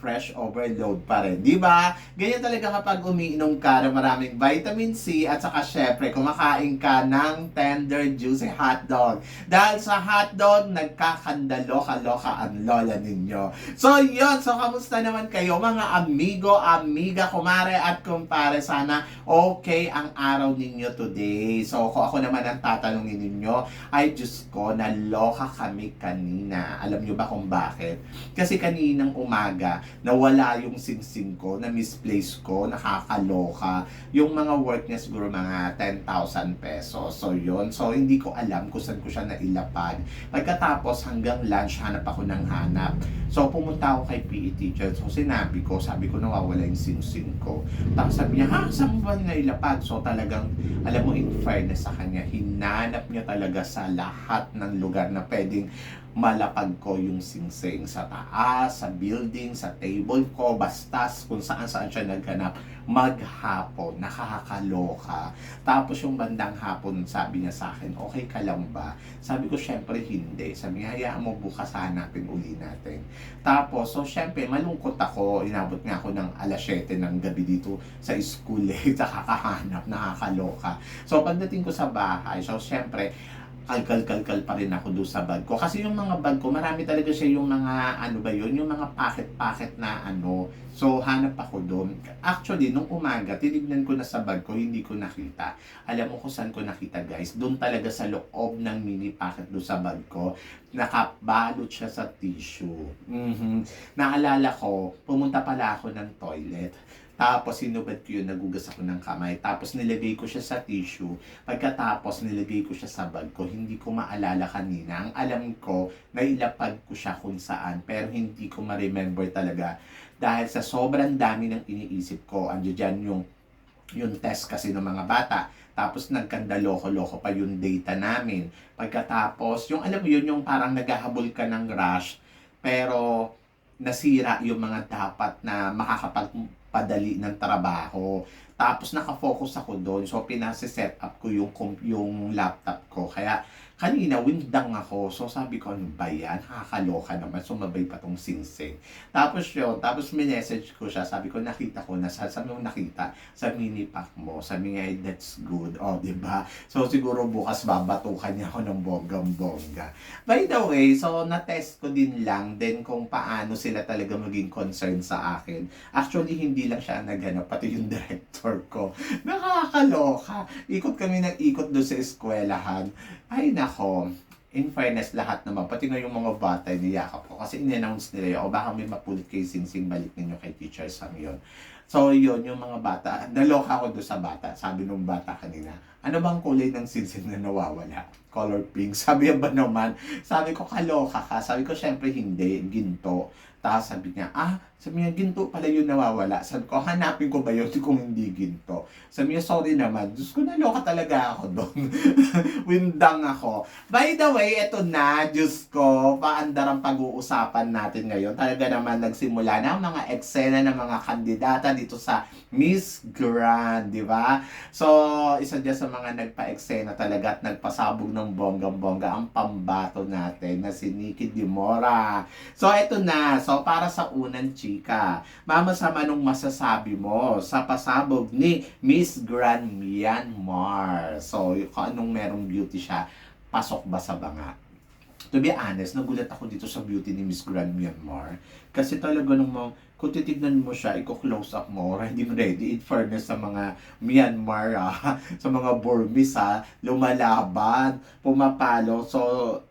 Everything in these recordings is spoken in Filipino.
fresh overload pa rin. Di ba? Ganyan talaga kapag umiinom ka ng maraming vitamin C at saka syempre kumakain ka ng tender, juicy hotdog. Dahil sa hotdog, nagkakandalo-kaloka ang lola ninyo. So yun, so kamusta naman kayo mga amigo, amiga, kumare at kumpare. Sana okay ang araw ninyo today. So kung ako naman ang tatanungin ninyo, ay Diyos ko, naloka kami kanina. Alam nyo ba kung bakit? Kasi kaninang umaga, nawala yung singsing ko, na misplace ko, nakakaloka. Yung mga worth niya siguro mga 10,000 pesos. So yun, so hindi ko alam kung saan ko siya nailapag. Pagkatapos hanggang lunch, hanap ako ng hanap. So pumunta ako kay PE teacher. So sinabi ko, sabi ko nawawala yung singsing ko. Tapos sabi niya, ha, saan mo ba nailapag? So talagang, alam mo, in fairness sa kanya, hinanap niya talaga sa lahat ng lugar na pwedeng malapag ko yung singsing sa taas, sa building, sa table ko, basta kung saan saan siya naghanap maghapon, nakakaloka. Tapos yung bandang hapon, sabi niya sa akin, okay ka lang ba? Sabi ko, syempre hindi. Sabi niya, hayaan mo bukas hanapin uli natin. Tapos, so syempre, malungkot ako. Inabot nga ako ng alas 7 ng gabi dito sa school eh. Nakakahanap, nakakaloka. So pagdating ko sa bahay, so syempre, kalkal-kalkal pa rin ako doon sa bag ko. Kasi yung mga bag ko, marami talaga siya yung mga, ano ba yun, yung mga packet-packet na ano. So, hanap ako doon. Actually, nung umaga, tinignan ko na sa bag ko, hindi ko nakita. Alam mo kung saan ko nakita, guys? Doon talaga sa loob ng mini packet doon sa bag ko. Nakabalot siya sa tissue. Mhm. Naalala ko, pumunta pala ako ng toilet. Tapos sinubad ko yun, nagugas ako ng kamay. Tapos nilagay ko siya sa tissue. Pagkatapos nilagay ko siya sa bag ko. Hindi ko maalala kanina. Ang alam ko, nailapag ko siya kung saan. Pero hindi ko ma-remember talaga. Dahil sa sobrang dami ng iniisip ko, andyan dyan yung, yung test kasi ng mga bata. Tapos nagkandaloko-loko pa yung data namin. Pagkatapos, yung alam mo yun, yung parang naghahabol ka ng rush. Pero nasira yung mga dapat na makakapagpadali ng trabaho. Tapos nakafocus ako doon. So pinase-set up ko yung yung laptop ko. Kaya kanina windang ako. So sabi ko, ano ba yan? Nakakaloka naman. Sumabay pa tong singsing. Tapos yun, tapos minessage ko siya. Sabi ko, nakita ko na. Sa, sabi mo nakita sa mini pack mo. Sabi nga, "Eh, that's good. O, di ba? So siguro bukas babatukan niya ako ng bonggang-bongga. By the way, so na-test ko din lang din kung paano sila talaga maging concerned sa akin. Actually, hindi lang siya naghanap, pati yung director ko. Nakakaloka. Ikot kami ng ikot doon sa eskwelahan. Ay nako, in fairness lahat naman, pati nga yung mga bata niyakap ko. Kasi in-announce nila yun, o baka may mapulit kay Singsing, balik ninyo kay Teacher Sam yun. So yun, yung mga bata, naloka ako doon sa bata. Sabi nung bata kanina, ano bang kulay ng sinsing na nawawala? Color pink. Sabi niya ba naman? Sabi ko, kaloka ka. Sabi ko, syempre hindi, ginto. Tapos sabi niya, ah, sabi niya, ginto pala yun nawawala. Sabi ko, hanapin ko ba yun kung hindi ginto? Sabi niya, sorry naman. Diyos ko, naloka talaga ako doon. Windang ako. By the way, eto na, Diyos ko, paandar ang pag-uusapan natin ngayon. Talaga naman nagsimula na ang mga eksena ng mga kandidata dito sa Miss Grand, di ba? So, isa dyan sa mga nagpa-eksena talaga at nagpasabog ng bonggang-bongga ang pambato natin na si Nikki Dimora. So, eto na. So, para sa unang Mama Sam, anong masasabi mo sa pasabog ni Miss Grand Myanmar? So, kung anong merong beauty siya, pasok ba sa banga? To be honest, nagulat ako dito sa beauty ni Miss Grand Myanmar. Kasi talaga nung mga, kung titignan mo siya, i-close up mo, ready ready, in fairness sa mga Myanmar, ah, sa mga Burmese, ah, lumalaban, pumapalo. So,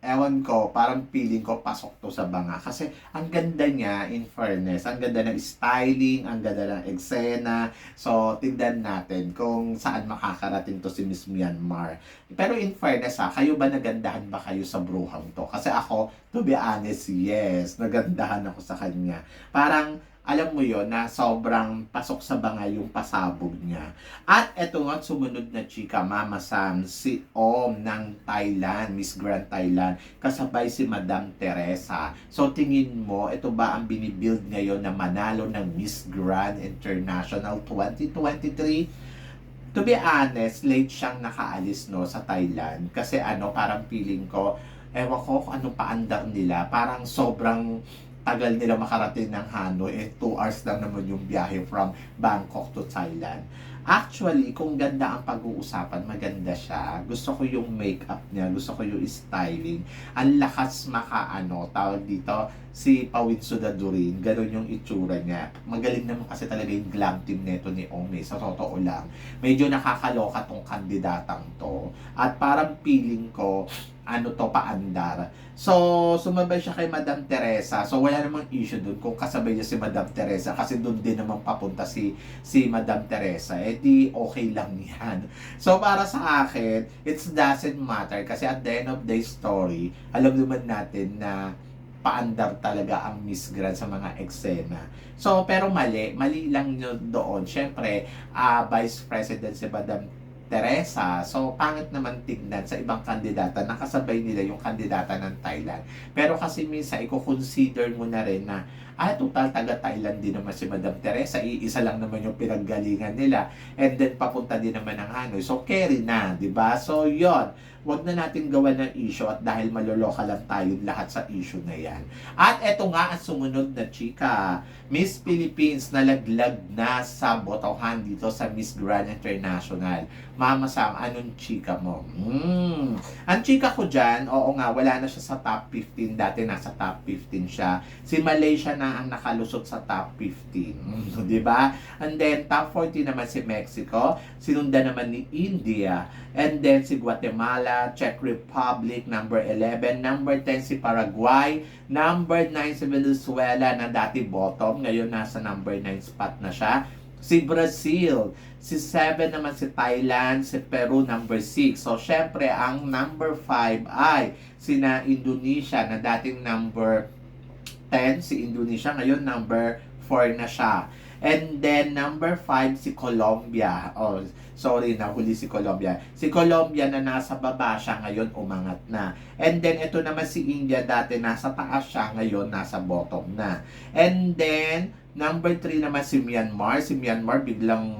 ewan ko, parang feeling ko pasok to sa banga. Kasi ang ganda niya, in fairness, ang ganda ng styling, ang ganda ng eksena. So, tignan natin kung saan makakarating to si Miss Myanmar. Pero in fairness ha, kayo ba nagandahan ba kayo sa bruhang to? Kasi ako, to be honest, yes, nagandahan ako sa kanya. Parang, alam mo yon na sobrang pasok sa banga yung pasabog niya. At eto nga sumunod na chika, Mama Sam, si Om ng Thailand, Miss Grand Thailand, kasabay si Madam Teresa. So tingin mo, ito ba ang binibuild ngayon na manalo ng Miss Grand International 2023? To be honest, late siyang nakaalis no sa Thailand kasi ano parang feeling ko ewan ko kung anong paandar nila parang sobrang tagal nila makarating ng Hanoi eh 2 hours lang naman yung biyahe from Bangkok to Thailand Actually, kung ganda ang pag-uusapan, maganda siya. Gusto ko yung makeup niya, gusto ko yung styling. Ang lakas maka, ano, tawag dito, si Pawin Sudadurin, ganun yung itsura niya. Magaling naman kasi talaga yung glam team neto ni Ome, sa totoo lang. Medyo nakakaloka tong kandidatang to. At parang feeling ko, ano to, paandar. So, sumabay siya kay Madam Teresa. So, wala namang issue dun kung kasabay niya si Madam Teresa kasi dun din naman papunta si si Madam Teresa. Eh di okay lang yan. So, para sa akin, it doesn't matter kasi at the end of the story, alam naman natin na paandar talaga ang Miss Grand sa mga eksena. So, pero mali. Mali lang nyo doon. Siyempre, ah, Vice President si Madam Teresa. So, pangit naman tignan sa ibang kandidata. Nakasabay nila yung kandidata ng Thailand. Pero kasi minsan, i-consider mo na rin na, ah, total taga Thailand din naman si Madam Teresa. Iisa lang naman yung pinaggalingan nila. And then, papunta din naman ng Hanoi. So, carry na, di ba? So, yon Huwag na natin gawa ng issue at dahil maloloka lang tayo lahat sa issue na yan. At eto nga ang sumunod na chika. Miss Philippines nalaglag na sa botohan dito sa Miss Grand International. Mama Sam, anong chika mo? Hmm. Ang chika ko dyan, oo nga, wala na siya sa top 15. Dati nasa top 15 siya. Si Malaysia na ang nakalusot sa top 15. Mm, di ba? And then, top 14 naman si Mexico. Sinundan naman ni India. And then, si Guatemala, Czech Republic, number 11. Number 10 si Paraguay. Number 9 si Venezuela na dati bottom. Ngayon nasa number 9 spot na siya. Si Brazil. Si 7 naman si Thailand. Si Peru number 6. So, syempre, ang number 5 ay sina Indonesia na dating number 10 si Indonesia. Ngayon number 4 na siya. And then, number 5, si Colombia. Oh, sorry, nahuli si Colombia. Si Colombia na nasa baba siya, ngayon umangat na. And then, ito naman si India, dati nasa taas siya, ngayon nasa bottom na. And then, number 3 naman si Myanmar. Si Myanmar biglang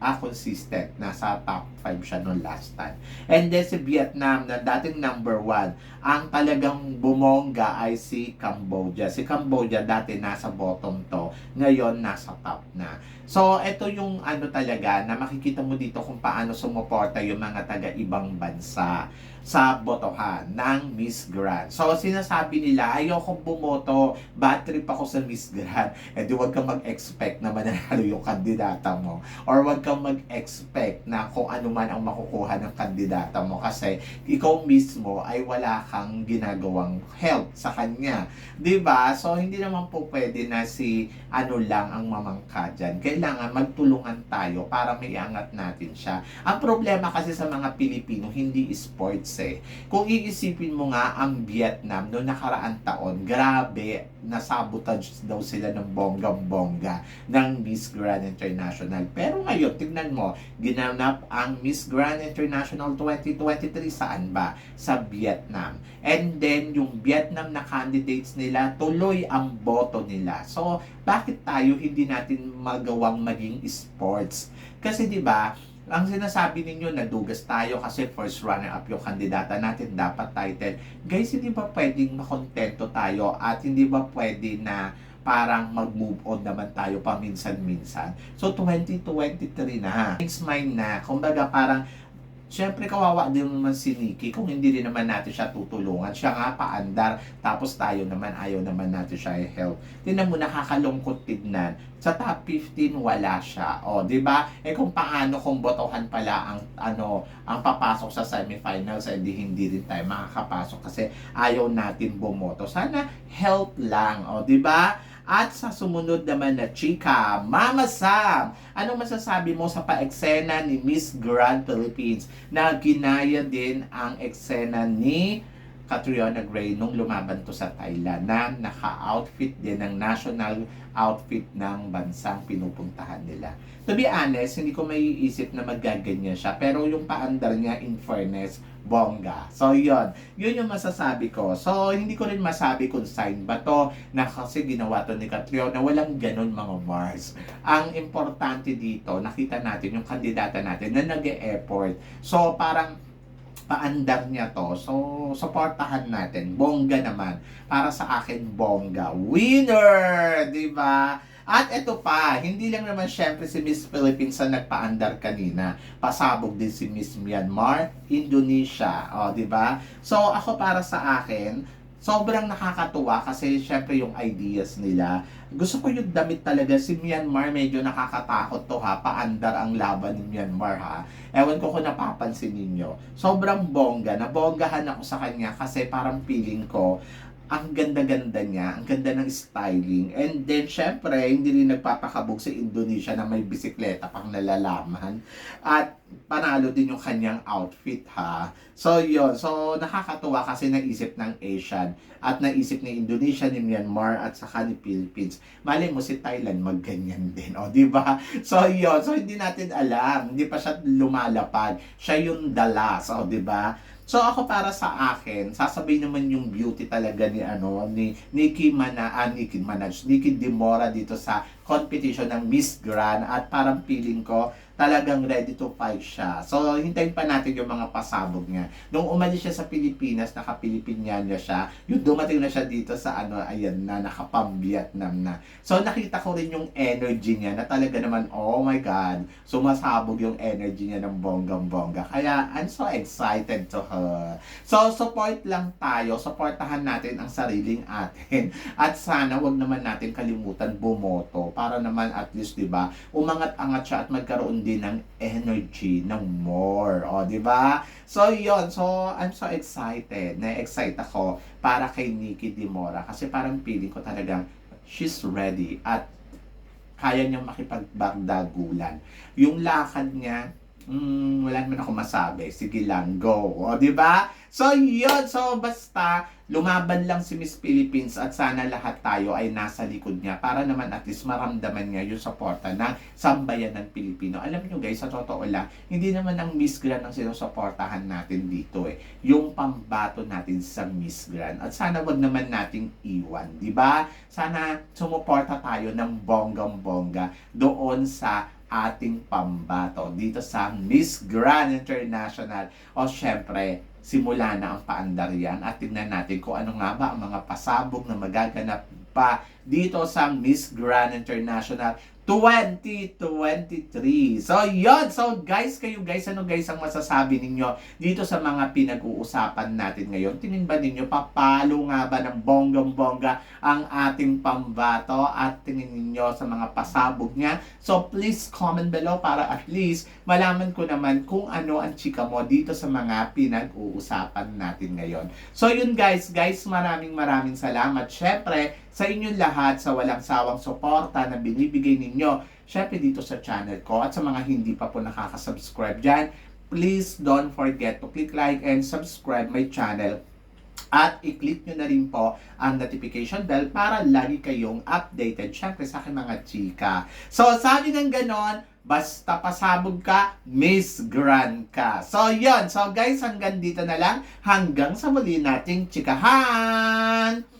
ah, consistent. Nasa top 5 siya noong last time. And then si Vietnam na dating number 1. Ang talagang bumongga ay si Cambodia. Si Cambodia dati nasa bottom to. Ngayon nasa top na. So, ito yung ano talaga na makikita mo dito kung paano sumuporta yung mga taga-ibang bansa sa botohan ng Miss Grand. So, sinasabi nila, ayoko bumoto, bad trip ako sa Miss Grand. Eh di huwag kang mag-expect na mananalo yung kandidata mo. Or huwag kang mag-expect na kung ano man ang makukuha ng kandidata mo kasi ikaw mismo ay wala kang ginagawang help sa kanya. 'Di ba? So, hindi naman po pwede na si ano lang ang mamangka dyan. Kailangan magtulungan tayo para may angat natin siya. Ang problema kasi sa mga Pilipino, hindi sports eh. Kung iisipin mo nga ang Vietnam noong nakaraan taon, grabe, nasabotage daw sila ng bonggang-bongga ng Miss Grand International. Pero ngayon, tignan mo, ginanap ang Miss Grand International 2023 saan ba? Sa Vietnam. And then, yung Vietnam na candidates nila, tuloy ang boto nila. So, bakit tayo hindi natin magawang maging sports? Kasi 'di ba, ang sinasabi ninyo, nadugas tayo kasi first runner-up yung kandidata natin, dapat title. Guys, hindi ba pwedeng makontento tayo at hindi ba pwede na parang mag-move on naman tayo paminsan-minsan. So, 2023 na. Things mine na. Kumbaga, parang Siyempre, kawawa din naman si Nikki kung hindi din naman natin siya tutulungan. Siya nga paandar, tapos tayo naman, ayaw naman natin siya i-help. Tingnan mo, nakakalungkot tignan. Sa top 15, wala siya. O, di ba? Eh kung paano kung botohan pala ang, ano, ang papasok sa semifinals, eh di hindi rin tayo makakapasok kasi ayaw natin bumoto. Sana help lang. O, di ba? At sa sumunod naman na chika, Mama Sam, anong masasabi mo sa paeksena ni Miss Grand Philippines? Na ginaya din ang eksena ni Catriona Gray nung lumaban to sa Thailand na naka-outfit din ng national outfit ng bansang pinupuntahan nila. To be honest, hindi ko maiisip na magaganyan siya. Pero yung paandar niya, in fairness, bongga. So, yon Yun yung masasabi ko. So, hindi ko rin masabi kung sign ba to na kasi ginawa to ni Catriona. Walang ganun mga Mars. Ang importante dito, nakita natin yung kandidata natin na nag-e-effort. So, parang paandar niya to. So, supportahan natin. Bongga naman. Para sa akin, bongga. Winner! Di ba? At ito pa, hindi lang naman syempre si Miss Philippines ang nagpaandar kanina. Pasabog din si Miss Myanmar, Indonesia. O, di ba? So, ako para sa akin, sobrang nakakatuwa kasi syempre yung ideas nila. Gusto ko yung damit talaga. Si Myanmar medyo nakakatakot to ha. Paandar ang laban ni Myanmar ha. Ewan ko kung napapansin ninyo. Sobrang bongga. Nabonggahan ako sa kanya kasi parang feeling ko ang ganda-ganda niya, ang ganda ng styling. And then, syempre, hindi rin nagpapakabog sa Indonesia na may bisikleta pang nalalaman. At panalo din yung kanyang outfit, ha? So, yon So, nakakatuwa kasi naisip ng Asian at naisip ni Indonesia, ni Myanmar, at saka ni Philippines. Mali mo si Thailand, magganyan din, o, di ba? So, yon So, hindi natin alam. Hindi pa siya lumalapad. Siya yung dalas, o, di ba? So ako para sa akin, sasabihin naman yung beauty talaga ni ano ni Nicki Mana, ah, Nicki Minaj, Nicki Demora dito sa competition ng Miss Grand. At parang feeling ko talagang ready to fight siya. So hintayin pa natin yung mga pasabog niya. Nung umalis siya sa Pilipinas, naka-Pilipinyana siya, yung dumating na siya dito sa ano, ayan na, nakapang-Vietnam na. So nakita ko rin yung energy niya na talaga naman, oh my God, sumasabog yung energy niya ng bonggang-bongga. Kaya I'm so excited to her. So support lang tayo, supportahan natin ang sariling atin. At sana wag naman natin kalimutan bumoto para naman at least 'di ba, umangat-angat siya at magkaroon din ng energy ng more. O, 'di ba? So, yon So, I'm so excited. Na-excite ako para kay Nikki Dimora kasi parang feeling ko talagang she's ready at kaya niyang makipagbagdagulan. Yung lakad niya, mm, wala naman ako masabi. Sige lang, go. O, di ba? So, yun. So, basta, lumaban lang si Miss Philippines at sana lahat tayo ay nasa likod niya para naman at least maramdaman niya yung suporta ng sambayan ng Pilipino. Alam niyo guys, sa totoo lang, hindi naman ang Miss Grand ang sinusuportahan natin dito eh. Yung pambato natin sa Miss Grand. At sana wag naman nating iwan, di ba? Sana sumuporta tayo ng bonggang-bongga doon sa ating pambato dito sa Miss Grand International. O syempre, simula na ang paandar yan at tingnan natin kung ano nga ba ang mga pasabog na magaganap pa dito sa Miss Grand International 2023. So, yon So, guys, kayo guys, ano guys ang masasabi ninyo dito sa mga pinag-uusapan natin ngayon? Tingin ba ninyo, papalo nga ba ng bonggang-bongga ang ating pambato at tingin ninyo sa mga pasabog niya? So, please comment below para at least malaman ko naman kung ano ang chika mo dito sa mga pinag-uusapan natin ngayon. So, yun guys, guys, maraming maraming salamat. Syempre, sa inyong lahat sa walang sawang suporta na binibigay ninyo, syempre dito sa channel ko at sa mga hindi pa po nakaka-subscribe dyan, please don't forget to click like and subscribe my channel at i-click nyo na rin po ang notification bell para lagi kayong updated syempre sa aking mga chika. So, sabi ng ganon, basta pasabog ka, Miss Grand ka. So, yon So, guys, hanggang dito na lang. Hanggang sa muli nating chikahan!